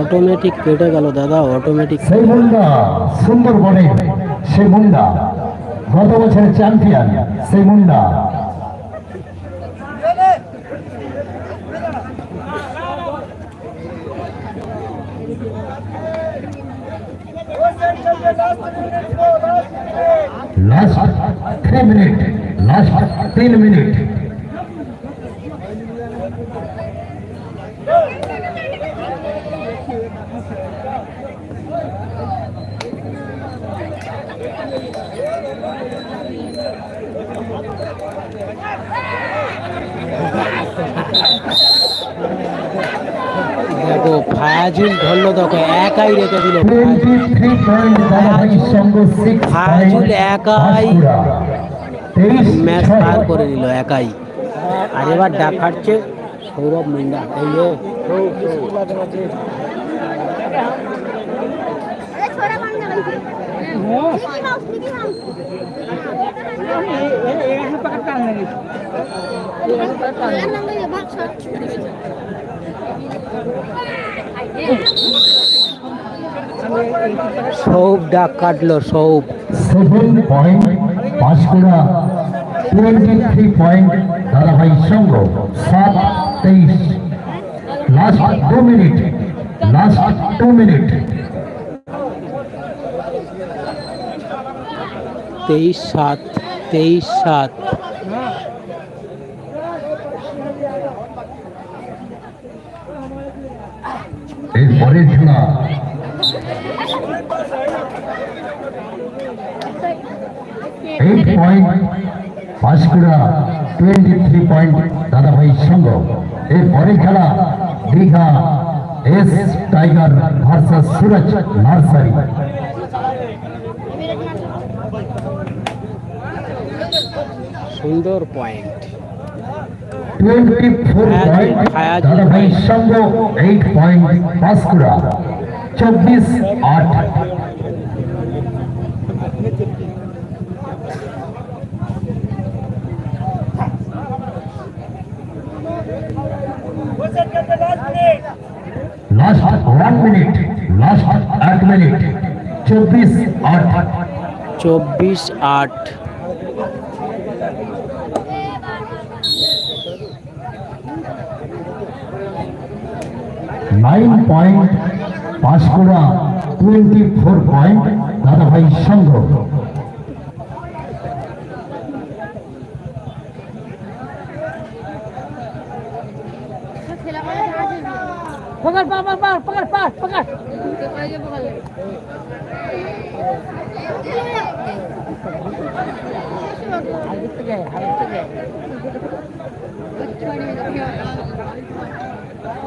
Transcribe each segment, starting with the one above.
Automatic কেটে গেল দাদা অটোমেটিক সেই মুন্ডা সুন্দরবনে সেই মুন্ডা গত বছরের চ্যাম্পিয়ন সেই Munda. Last three minute last তিন মিনিট দেখো ফায়াজুল ধরলো দেখো, একাই রেখে দিল ফাজুল। একাই ম্যাচ পার করে নিল একাই। আর এবার দেখাচ্ছে সৌরভ মুন্ডা। এই যে সৌভ ডাক কাটলো সৌভ। Seven point Panskura twenty three point ধারাবাহিক সঙ্গ সাত তেইশ। Last two minute last two minute তেইশ সাত তেইশ সাত। এই পরের খেলা। Eight point twenty three point Dadabhai এর পরের খেলা, দীঘা এস টাইগার নার্সারি। সুন্দর point twenty four point Dadabhai সঙ্গ এইট পয়েন্ট পাঁশকুড়া চব্বিশ আট लास्ट वन मिनट लास्ट आठ मिनट चौबीस आठ चौबीस आठ nine point Panskura twenty four point Dadabhai Sangha খেলা করে জাহাজে पकड़ पकड़ पकड़ पकड़ पकड़ पकड़ पकड़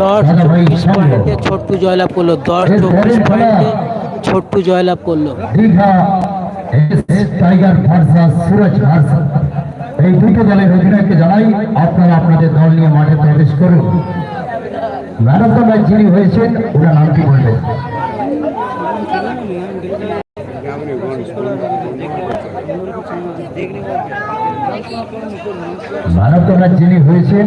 দশ চব্বিশ পয়েন্টে ছোট্টু জয়লাভ করল দশ চব্বিশ। পয়েন্টে ছোট্টু জয়লাভ করল। Tiger versus Suraj versus. এই দুটো দলের অধিনায়ককে জানাই আপনারা আপনাদের দল নিয়ে মাঠে প্রবেশ করুন। ম্যান অফ দ্য ম্যাচ যিনি হয়েছেন ওনার নামটি বলবেন ম্যান অফ দ্য ম্যাচ যিনি হয়েছেন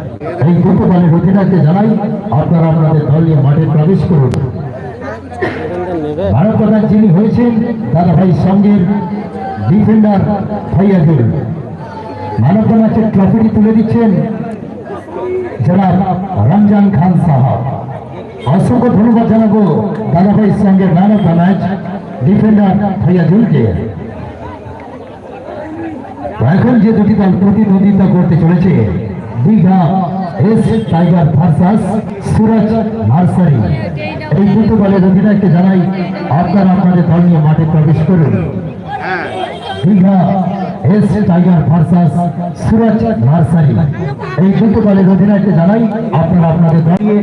এই দুটো দলের অধিনায়ককে জানাই, আপনারা আপনাদের দল নিয়ে মাঠে প্রবেশ করুন। ভারত ম্যাচ যিনি হয়েছেন দাদা ভাই সঙ্গের ডিফেন্ডার ফাইয়াজুল মানব ম্যাচের ট্রফিটি তুলে দিচ্ছেন জনাব রমজান খান সাহা। অসংখ্য ধন্যবাদ জানাব Dadabhai of the match defender ফাইয়াজুলকে এখন যে দুটি দল প্রতিদ্বন্দ্বিতা করতে চলেছে Digha S tiger versus Suraj nursery এই দুটো দলের অধিনায়ককে জানাই আপনারা আপনাদের দল নিয়ে মাঠে প্রবেশ করুন। Digha S tiger versus Suraj nursery এই দুটো দলের অধিনায়ককে জানাই আপনারা আপনাদের দল নিয়ে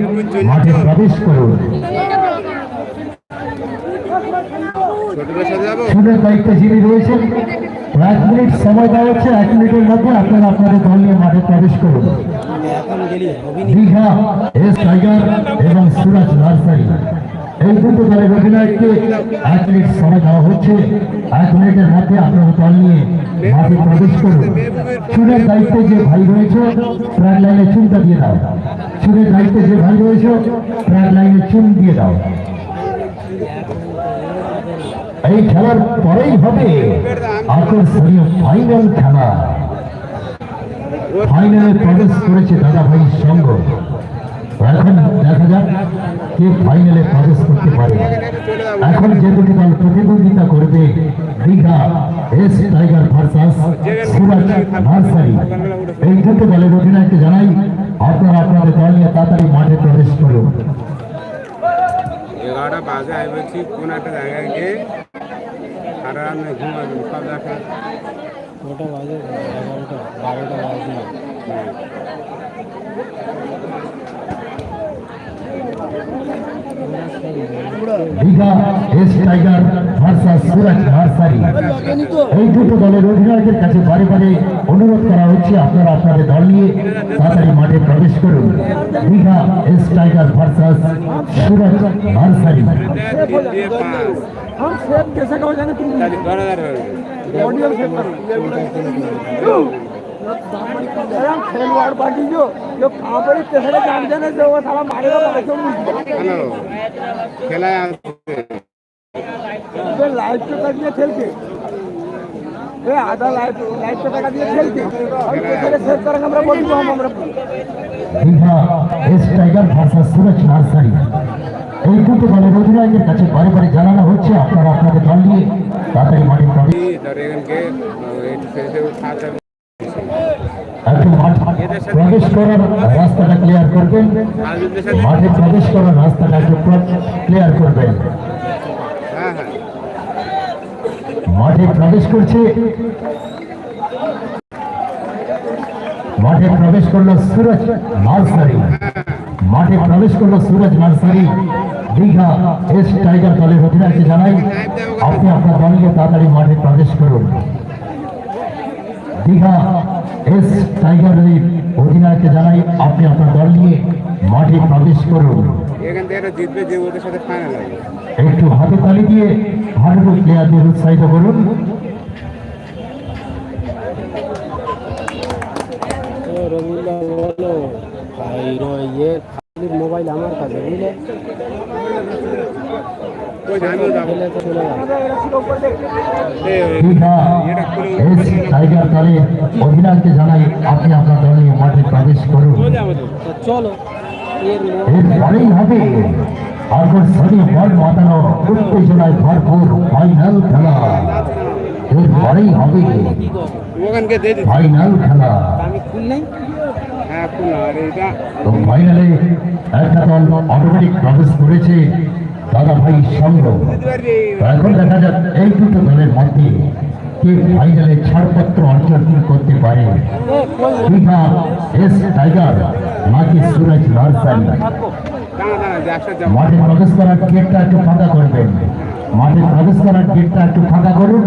মাঠে প্রবেশ করুন। শুভের দায়িত্বে যিনি রয়েছেন। এক মিনিট সময় দেওয়া হচ্ছে, এক মিনিটের মধ্যে আপনারা আপনাদের দল নিয়ে মাঠে প্রবেশ করুন। দীঘা, এস টাইগার এবং সুরাজ নার্সারি। এই দুটো দলের অধিনায়ককে এক মিনিট সময় দেওয়া হচ্ছে, এক মিনিটের মধ্যে আপনারা দল নিয়ে মাঠে প্রবেশ করুন। চুনের দায়িত্বে যে ভাই রয়েছে ট্র্যাক লাইনে চুনটা দিয়ে দাও। চুনের দায়িত্বে যে ভাই রয়েছে ট্র্যাক লাইনে চুন দিয়ে দাও। এই খেলার পরেই হবে আকর্ষণীয় ফাইনাল খেলা। ফাইনালে প্রবেশ করেছে দাদা ভাই সংঘ এখন দেখা যাক কে ফাইনালে প্রবেশ করতে পারে। এখন যে দুটি দল প্রতিদ্বন্দ্বিতা করবে, Digha S tiger versus Suraj nursery এই দুটো দলের অধিনায়ককে জানাই, আপনারা আপনাদের দল নিয়ে তাড়াতাড়ি মাঠে প্রবেশ করুন। এগারোটা বাজে, আমি কোন একটা জায়গায় গিয়ে নয় ঘুমাবেন সব দেখা। ওটা বাজে? এগারোটা বারোটা বাজে। Digha S Tiger versus Suraj Nursery এই দুটো দলের অধিনায়কের কাছে বারে বারে অনুরোধ করা হচ্ছে আপনারা আপনাদের দল নিয়ে তাড়াতাড়ি মাঠে প্রবেশ করুন Digha S Tiger versus Suraj Nursery দিয়ে পাঁচ हम सेब कैसे कहो जाने तुम তাহলে দশ হাজার হয়ে যাবে। ऑडियो सेव कर ખેલવાડ પાટી જો જો આપણે તેસરે જાણજે ને જો સાલા મારે તો પાછો খেলায় লাইভ তো কাজ দিয়ে খেলছে এ আধা লাইভ লাইভ তো টাকা দিয়ে খেলছে ওই তেসরে সেভ করার আমরা বলব আমরা Digha S tiger versus Suraj nursery এই দুটো দলের অধিনায়কের কাছে বারে বারে জানানো হচ্ছে আপনারা আপনাদের দল নিয়ে তাড়াতাড়ি মাঠে প্রবেশ প্রবেশ করার রাস্তাটা ক্লিয়ার করবেন। মাঠে প্রবেশ করার রাস্তাটা ক্লিয়ার করবেন। মাঠে প্রবেশ করছে। মাঠে প্রবেশ করল সুরজ নার্সারি মাঠে প্রবেশ করল Suraj nursery Digha S tiger দলের অধিনায়ককে জানাই, আপনি আপনার দল নিয়ে তাড়াতাড়ি মাঠে প্রবেশ করুন। দীঘা এস টাইগার লিপ অধিনায়ককে জানাই আপনি আপনার দল নিয়ে মাঠে প্রবেশ করুন। একটা হাতে তালি দিয়ে ভারতীয় প্লেয়ারদের উৎসাহিত করুন। ও মোবাইল আমার কাছে বুঝলে টাইগার জানাই আপনি আপনার দল মাঠে প্রবেশ করুন। চলো এর হবে আকর্ষণীয় বল মাতানো উত্তেজনায় ভরপুর ফাইনাল খেলা। এরপরেই হবে ওখানকে দিয়ে দিচ্ছি। ফাইনাল খেলা। আমি খুল তো ফাইনালে একটা দল অটোমেটিক প্রবেশ করেছে দাদা ভাই সংঘ এখন দেখা যাক এই দুটো দলের মধ্যে কে ফাইনালে ছাড়পত্র অর্জন করতে পারে। দীঘা এস টাইগার নাকি সুরজ যাব মাঠে প্রবেশ করার গেটটা একটু ফাঁকা করবেন। মাঠে প্রবেশ করার গেটটা একটু ফাঁকা করুন।